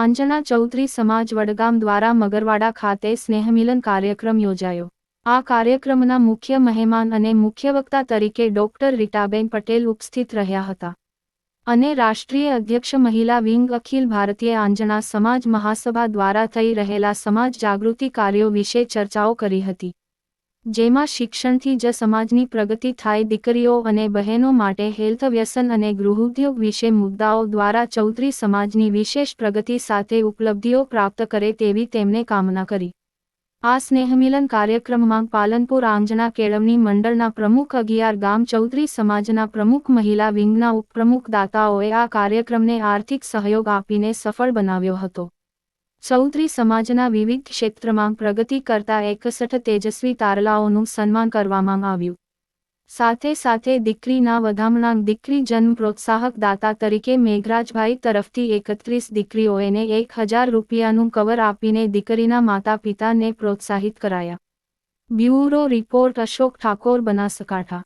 આંજણા ચૌધરી સમાજ વડગામ દ્વારા મગરવાડા ખાતે સ્નેહમિલન કાર્યક્રમ યોજાયો. આ કાર્યક્રમના મુખ્ય મહેમાન અને મુખ્ય વક્તા તરીકે ડોક્ટર રીટાબેન પટેલ ઉપસ્થિત રહ્યા હતા. અને રાષ્ટ્રીય અધ્યક્ષ મહિલા વિંગ અખિલ ભારતીય આંજણા સમાજ મહાસભા દ્વારા થઈ રહેલા સમાજ જાગૃતિ કાર્યો વિશે ચર્ચાઓ કરી હતી. જેમાં શિક્ષણથી જ સમાજની પ્રગતિ થાય દીકરીઓ અને બહેનો માટે હેલ્થ વ્યસન અને ગૃહોદ્યોગ વિશે મુદ્દાઓ દ્વારા ચૌધરી સમાજની વિશેષ પ્રગતિ સાથે ઉપલબ્ધિઓ પ્રાપ્ત કરે તેવી તેમણે કામના કરી. આ સ્નેહમિલન કાર્યક્રમમાં પાલનપુર આંજણા કેળવણી મંડળના પ્રમુખ અગિયાર ગામ ચૌધરી સમાજના પ્રમુખ મહિલા વિંગના ઉપપ્રમુખ દાતાઓએ આ કાર્યક્રમને આર્થિક સહયોગ આપીને સફળ બનાવ્યો હતો. ચૌધરી સમાજના વિવિધ ક્ષેત્રમાં પ્રગતિ કરતા એકસઠ તેજસ્વી તારલાઓનું સન્માન કરવામાં આવ્યું. સાથે સાથે દીકરીના વધામણા દીકરી જન્મ પ્રોત્સાહક દાતા તરીકે મેઘરાજભાઈ તરફથી એકત્રીસ દીકરીઓને એક હજાર રૂપિયાનું કવર આપીને દીકરીના માતા પિતાને પ્રોત્સાહિત કરાયા. Bureau report Ashok Thakor Banaskantha.